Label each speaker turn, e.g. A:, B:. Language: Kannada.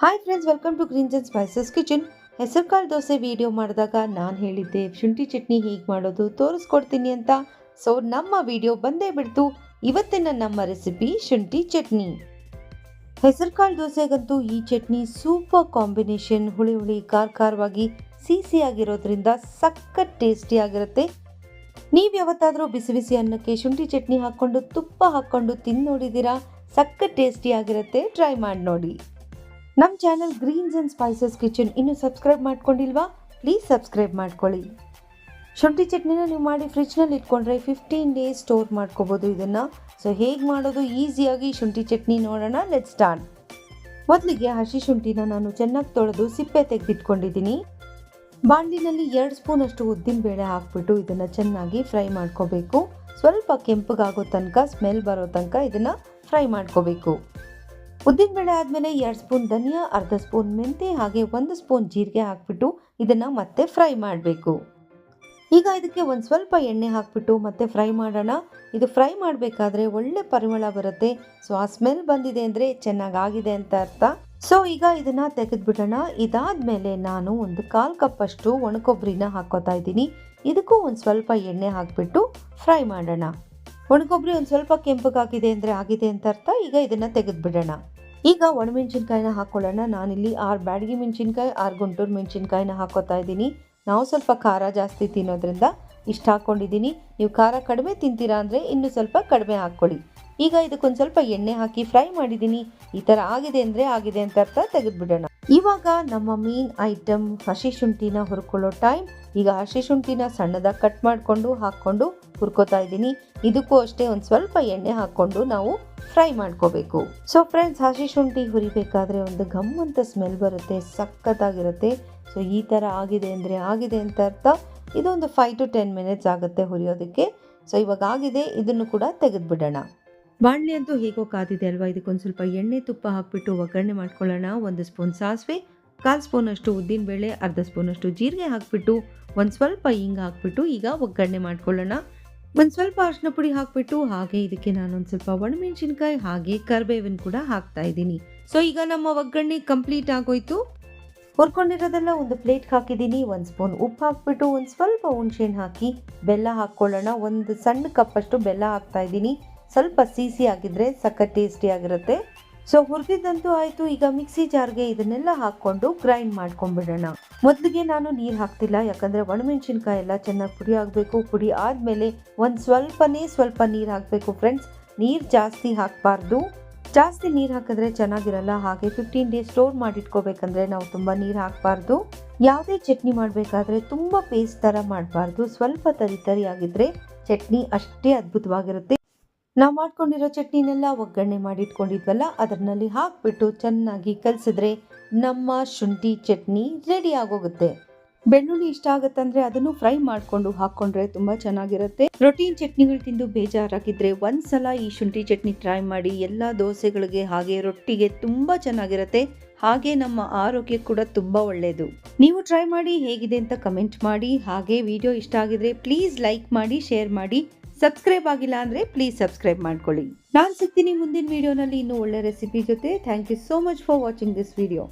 A: Hi friends welcome to greens and spices kitchen ಹೆಸರುಕಾಳು ದೋಸೆ ವಿಡಿಯೋ ಮಾಡಿದಾಗ ನಾನು ಹೇಳಿದ್ದೆ, ಶುಂಠಿ ಚಟ್ನಿ ಹೀಗೆ ಮಾಡೋದು, ತೋರಿಸ್ಕೊಡ್ತೀನಿ ಅಂತ. ಸೊ ನಮ್ಮ ವಿಡಿಯೋ ಬಂದೇ ಬಿಡ್ತು. ಇವತ್ತಿನ ನಮ್ಮ ರೆಸಿಪಿ ಶುಂಠಿ ಚಟ್ನಿ. ಹೆಸರುಕಾಳು ದೋಸೆಗಂತೂ ಈ ಚಟ್ನಿ ಸೂಪರ್ ಕಾಂಬಿನೇಷನ್ ಹುಳಿ ಹುಳಿ ಖಾರ ಖಾರವಾಗಿ ಸಿಸಿ ಆಗಿರೋದ್ರಿಂದ ಸಖತ್ ಟೇಸ್ಟಿಯಾಗಿರುತ್ತೆ ನೀವು ಯಾವತ್ತಾದರೂ ಬಿಸಿ ಬಿಸಿ ಅನ್ನಕ್ಕೆ ಶುಂಠಿ ಚಟ್ನಿ ಹಾಕ್ಕೊಂಡು ತುಪ್ಪ ಹಾಕ್ಕೊಂಡು ತಿಂದು ನೋಡಿದ್ದೀರಾ ಸಖತ್ ಟೇಸ್ಟಿಯಾಗಿರುತ್ತೆ ಟ್ರೈ ಮಾಡಿ ನೋಡಿ ನಮ್ಮ channel greens and spices kitchen ಇನ್ನೂ ಸಬ್ಸ್ಕ್ರೈಬ್ ಮಾಡ್ಕೊಂಡಿಲ್ವಾ? ಪ್ಲೀಸ್ ಸಬ್ಸ್ಕ್ರೈಬ್ ಮಾಡ್ಕೊಳ್ಳಿ. ಶುಂಠಿ ಚಟ್ನಿನ ನೀವು ಮಾಡಿ ಫ್ರಿಜ್ನಲ್ಲಿ ಇಟ್ಕೊಂಡ್ರೆ ಫಿಫ್ಟೀನ್ ಡೇಸ್ ಸ್ಟೋರ್ ಮಾಡ್ಕೋಬೋದು ಇದನ್ನು. ಸೊ ಹೇಗೆ ಮಾಡೋದು? ಈಸಿಯಾಗಿ ಶುಂಠಿ ಚಟ್ನಿ ನೋಡೋಣ. ಲೆಟ್ ಸ್ಟಾರ್ಟ್ ಮೊದಲಿಗೆ ಹಸಿ ಶುಂಠಿನ ನಾನು ಚೆನ್ನಾಗಿ ತೊಳೆದು ಸಿಪ್ಪೆ ತೆಗೆದಿಟ್ಕೊಂಡಿದ್ದೀನಿ. ಬಾಣಲಿನಲ್ಲಿ ಎರಡು ಸ್ಪೂನ್ ಅಷ್ಟು ಉದ್ದಿನ ಬೇಳೆ ಹಾಕ್ಬಿಟ್ಟು ಇದನ್ನು ಚೆನ್ನಾಗಿ ಫ್ರೈ ಮಾಡ್ಕೋಬೇಕು. ಸ್ವಲ್ಪ ಕೆಂಪಗಾಗೋ ತನಕ ಸ್ಮೆಲ್ ಬರೋ ತನಕ ಇದನ್ನು ಫ್ರೈ ಮಾಡ್ಕೋಬೇಕು. ಉದ್ದಿನಬೇಳೆ ಆದಮೇಲೆ ಎರಡು ಸ್ಪೂನ್ ಧನಿಯಾ, ಅರ್ಧ ಸ್ಪೂನ್ ಮೆಂತೆ, ಹಾಗೆ ಒಂದು ಸ್ಪೂನ್ ಜೀರಿಗೆ ಹಾಕ್ಬಿಟ್ಟು ಇದನ್ನು ಮತ್ತೆ ಫ್ರೈ ಮಾಡಬೇಕು. ಈಗ ಇದಕ್ಕೆ ಒಂದು ಸ್ವಲ್ಪ ಎಣ್ಣೆ ಹಾಕ್ಬಿಟ್ಟು ಮತ್ತೆ ಫ್ರೈ ಮಾಡೋಣ. ಇದು ಫ್ರೈ ಮಾಡಬೇಕಾದ್ರೆ ಒಳ್ಳೆ ಪರಿಮಳ ಬರುತ್ತೆ. ಸೊ ಆ ಸ್ಮೆಲ್ ಬಂದಿದೆ ಅಂದರೆ ಚೆನ್ನಾಗಾಗಿದೆ ಅಂತ ಅರ್ಥ. ಸೊ ಈಗ ಇದನ್ನ ತೆಗೆದ್ಬಿಡೋಣ. ಇದಾದ್ಮೇಲೆ ನಾನು ಒಂದು ಕಾಲು ಕಪ್ಪಷ್ಟು ಒಣಕೊಬ್ಬರಿನ ಹಾಕೋತಾ ಇದ್ದೀನಿ. ಇದಕ್ಕೂ ಒಂದು ಸ್ವಲ್ಪ ಎಣ್ಣೆ ಹಾಕಿಬಿಟ್ಟು ಫ್ರೈ ಮಾಡೋಣ. ಒಣಕೊಬ್ಬರಿ ಒಂದು ಸ್ವಲ್ಪ ಕೆಂಪಗಾಗಿದೆ ಅಂದರೆ ಆಗಿದೆ ಅಂತ ಅರ್ಥ. ಈಗ ಇದನ್ನು ತೆಗೆದ್ಬಿಡೋಣ. ಈಗ ಒಣಮೆಣಸಿನ್ಕಾಯಿನ ಹಾಕ್ಕೊಳ್ಳೋಣ ನಾನಿಲ್ಲಿ ಆರು ಬ್ಯಾಡಗಿ ಮೆಣಸಿನ್ಕಾಯಿ, ಆರು ಗುಂಟೂರು ಮೆಣಸಿನ್ಕಾಯಿನ ಹಾಕೋತಾ ಇದ್ದೀನಿ. ನಾವು ಸ್ವಲ್ಪ ಖಾರ ಜಾಸ್ತಿ ತಿನ್ನೋದ್ರಿಂದ ಇಷ್ಟು ಹಾಕ್ಕೊಂಡಿದ್ದೀನಿ ನೀವು ಖಾರ ಕಡಿಮೆ ತಿಂತೀರಾ ಅಂದರೆ ಇನ್ನೂ ಸ್ವಲ್ಪ ಕಡಿಮೆ ಹಾಕ್ಕೊಳ್ಳಿ. ಈಗ ಇದಕ್ಕೊಂದು ಸ್ವಲ್ಪ ಎಣ್ಣೆ ಹಾಕಿ ಫ್ರೈ ಮಾಡಿದ್ದೀನಿ. ಈ ಥರ ಆಗಿದೆ ಅಂದರೆ ಆಗಿದೆ ಅಂತ ಅರ್ಥ ತೆಗೆದ್ಬಿಡೋಣ. ಇವಾಗ ನಮ್ಮ ಮೇನ್ ಐಟಮ್ ಹಸಿ ಶುಂಠಿನ ಹುರ್ಕೊಳ್ಳೋ ಟೈಮ್ ಈಗ ಹಸಿ ಶುಂಠಿನ ಸಣ್ಣದಾಗಿ ಕಟ್ ಮಾಡಿಕೊಂಡು ಹಾಕ್ಕೊಂಡು ಹುರ್ಕೋತಾ ಇದ್ದೀನಿ. ಇದಕ್ಕೂ ಅಷ್ಟೇ ಒಂದು ಸ್ವಲ್ಪ ಎಣ್ಣೆ ಹಾಕ್ಕೊಂಡು ನಾವು ಫ್ರೈ ಮಾಡ್ಕೋಬೇಕು. ಸೊ ಫ್ರೆಂಡ್ಸ್ ಹಸಿ ಶುಂಠಿ ಹುರಿಬೇಕಾದ್ರೆ ಒಂದು ಘಮ್ ಅಂತ ಸ್ಮೆಲ್ ಬರುತ್ತೆ, ಸಖತ್ತಾಗಿರುತ್ತೆ. ಸೊ ಈ ಥರ ಆಗಿದೆ ಅಂದರೆ ಆಗಿದೆ ಅಂತ ಅರ್ಥ. ಇದೊಂದು ಫೈವ್ ಟು ಟೆನ್ ಮಿನಿಟ್ಸ್ ಆಗುತ್ತೆ ಹುರಿಯೋದಕ್ಕೆ. ಸೊ ಇವಾಗ ಆಗಿದೆ, ಇದನ್ನು ಕೂಡ ತೆಗೆದುಬಿಡೋಣ. ಬಾಣಲೆ ಅಂತೂ ಹೇಗೋ ಕಾದಿದೆ ಅಲ್ವಾ? ಇದಕ್ಕೊಂದು ಸ್ವಲ್ಪ ಎಣ್ಣೆ ತುಪ್ಪ ಹಾಕ್ಬಿಟ್ಟು ಒಗ್ಗರಣೆ ಮಾಡ್ಕೊಳ್ಳೋಣ. ಒಂದು ಸ್ಪೂನ್ ಸಾಸಿವೆ, ಕಾಲು ಸ್ಪೂನಷ್ಟು ಉದ್ದಿನಬೇಳೆ, ಅರ್ಧ ಸ್ಪೂನಷ್ಟು ಜೀರಿಗೆ ಹಾಕ್ಬಿಟ್ಟು, ಒಂದು ಸ್ವಲ್ಪ ಹಿಂಗೆ ಹಾಕ್ಬಿಟ್ಟು ಈಗ ಒಗ್ಗರಣೆ ಮಾಡ್ಕೊಳ್ಳೋಣ. ಒಂದು ಸ್ವಲ್ಪ ಅರಿಶಿನ ಪುಡಿ ಹಾಕ್ಬಿಟ್ಟು, ಹಾಗೆ ಇದಕ್ಕೆ ನಾನೊಂದು ಸ್ವಲ್ಪ ಒಣಮೆಣಸಿನ್ಕಾಯಿ, ಹಾಗೆ ಕರ್ಬೇವಿನ ಕೂಡ ಹಾಕ್ತಾ ಇದ್ದೀನಿ. ಸೊ ಈಗ ನಮ್ಮ ಒಗ್ಗರಣೆ ಕಂಪ್ಲೀಟ್ ಆಗೋಯ್ತು. ಹೊರ್ಕೊಂಡಿರೋದೆಲ್ಲ ಒಂದು ಪ್ಲೇಟ್ಗೆ ಹಾಕಿದ್ದೀನಿ. ಒಂದು ಸ್ಪೂನ್ ಉಪ್ಪು ಹಾಕ್ಬಿಟ್ಟು, ಒಂದು ಸ್ವಲ್ಪ ಹುಣ್ಸೆಹಣ್ಣು ಹಾಕಿ ಬೆಲ್ಲ ಹಾಕ್ಕೊಳ್ಳೋಣ. ಒಂದು ಸಣ್ಣ ಕಪ್ಪಷ್ಟು ಬೆಲ್ಲ ಹಾಕ್ತಾ ಇದ್ದೀನಿ. ಸ್ವಲ್ಪ ಸಿಸಿ ಆಗಿದ್ರೆ ಸಖತ್ ಟೇಸ್ಟಿ ಆಗಿರುತ್ತೆ. ಸೊ ಹುರಿದಿದ್ದಂತೂ ಆಯಿತು. ಈಗ ಮಿಕ್ಸಿ ಜಾರ್ಗೆ ಇದನ್ನೆಲ್ಲ ಹಾಕ್ಕೊಂಡು ಗ್ರೈಂಡ್ ಮಾಡ್ಕೊಂಡ್ಬಿಡೋಣ. ಮೊದಲಿಗೆ ನಾನು ನೀರು ಹಾಕ್ತಿಲ್ಲ. ಯಾಕಂದರೆ ಒಣಮೆಣಸಿನ್ಕಾಯಿ ಎಲ್ಲ ಚೆನ್ನಾಗಿ ಪುಡಿ ಆಗಬೇಕು. ಪುಡಿ ಆದಮೇಲೆ ಒಂದು ಸ್ವಲ್ಪನೇ ಸ್ವಲ್ಪ ನೀರು ಹಾಕಬೇಕು ಫ್ರೆಂಡ್ಸ್ ನೀರು ಜಾಸ್ತಿ ಹಾಕಬಾರ್ದು. ಜಾಸ್ತಿ ನೀರು ಹಾಕಿದ್ರೆ ಚೆನ್ನಾಗಿರಲ್ಲ. ಹಾಗೆ ಫಿಫ್ಟೀನ್ ಡೇಸ್ ಸ್ಟೋರ್ ಮಾಡಿಟ್ಕೋಬೇಕಂದ್ರೆ ನಾವು ತುಂಬ ನೀರು ಹಾಕಬಾರ್ದು. ಯಾವುದೇ ಚಟ್ನಿ ಮಾಡಬೇಕಾದ್ರೆ ತುಂಬ ಪೇಸ್ಟ್ ಥರ ಮಾಡಬಾರ್ದು. ಸ್ವಲ್ಪ ತರಿ ತರಿ ಆಗಿದ್ರೆ ಚಟ್ನಿ ಅಷ್ಟೇ ಅದ್ಭುತವಾಗಿರುತ್ತೆ. ನಾವು ಮಾಡ್ಕೊಂಡಿರೋ ಚಟ್ನಿನೆಲ್ಲ ಒಗ್ಗರಣೆ ಮಾಡಿಟ್ಕೊಂಡಿದ್ವಲ್ಲ ಅದರಲ್ಲಿ ಹಾಕ್ಬಿಟ್ಟು ಚೆನ್ನಾಗಿ ಕಲಸಿದ್ರೆ ನಮ್ಮ ಶುಂಠಿ ಚಟ್ನಿ ರೆಡಿ ಆಗೋಗುತ್ತೆ. ಬೆಳ್ಳುಳ್ಳಿ ಇಷ್ಟ ಆಗುತ್ತಂದ್ರೆ ಅದನ್ನು ಫ್ರೈ ಮಾಡಿಕೊಂಡು ಹಾಕ್ಕೊಂಡ್ರೆ ತುಂಬ ಚೆನ್ನಾಗಿರುತ್ತೆ. ರೊಟೀನ್ ಚಟ್ನಿಗಳು ತಿಂದು ಬೇಜಾರಾಗಿದ್ರೆ ಒಂದ್ಸಲ ಈ ಶುಂಠಿ ಚಟ್ನಿ ಟ್ರೈ ಮಾಡಿ ಎಲ್ಲ ದೋಸೆಗಳಿಗೆ ಹಾಗೆ ರೊಟ್ಟಿಗೆ ತುಂಬ ಚೆನ್ನಾಗಿರುತ್ತೆ. ಹಾಗೆ ನಮ್ಮ ಆರೋಗ್ಯ ಕೂಡ ತುಂಬ ಒಳ್ಳೆಯದು ನೀವು ಟ್ರೈ ಮಾಡಿ ಹೇಗಿದೆ ಅಂತ ಕಮೆಂಟ್ ಮಾಡಿ. ಹಾಗೆ ವಿಡಿಯೋ ಇಷ್ಟ ಆಗಿದ್ರೆ ಪ್ಲೀಸ್ ಲೈಕ್ ಮಾಡಿ ಶೇರ್ ಮಾಡಿ. ಸಬ್ಸ್ಕ್ರೈಬ್ ಆಗಿಲ್ಲ ಅಂದರೆ ಪ್ಲೀಸ್ ಸಬ್ಸ್ಕ್ರೈಬ್ ಮಾಡ್ಕೊಳ್ಳಿ. ನಾನು ಸಿಗ್ತೀನಿ ಮುಂದಿನ ವಿಡಿಯೋನಲ್ಲಿ ಇನ್ನೂ ಒಳ್ಳೆ ರೆಸಿಪಿ ಜೊತೆ. Thank you so much for watching this video